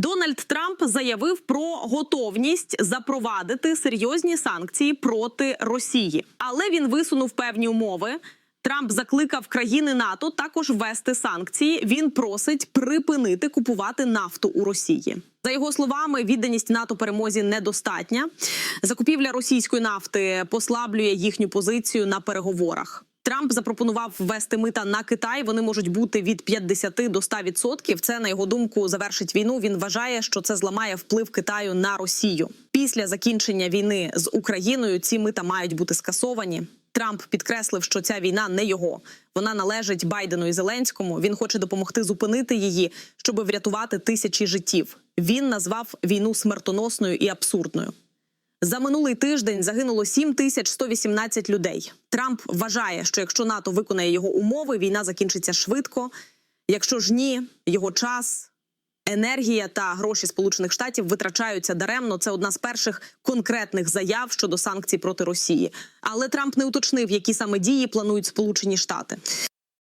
Дональд Трамп заявив про готовність запровадити серйозні санкції проти Росії, але він висунув певні умови. Трамп закликав країни НАТО також ввести санкції. Він просить припинити купувати нафту у Росії. За його словами, відданість НАТО перемозі недостатня. Закупівля російської нафти послаблює їхню позицію на переговорах. Трамп запропонував ввести мита на Китай. Вони можуть бути від 50 до 100%. Це на його думку завершить війну. Він вважає, що це зламає вплив Китаю на Росію. Після закінчення війни з Україною ці мита мають бути скасовані. Трамп підкреслив, що ця війна не його. Вона належить Байдену і Зеленському. Він хоче допомогти зупинити її, щоб врятувати тисячі життів. Він назвав війну смертоносною і абсурдною. За минулий тиждень загинуло 7118 людей. Трамп вважає, що якщо НАТО виконає його умови, війна закінчиться швидко. Якщо ж ні, його час, енергія та гроші Сполучених Штатів витрачаються даремно. Це одна з перших конкретних заяв щодо санкцій проти Росії. Але Трамп не уточнив, які саме дії планують Сполучені Штати.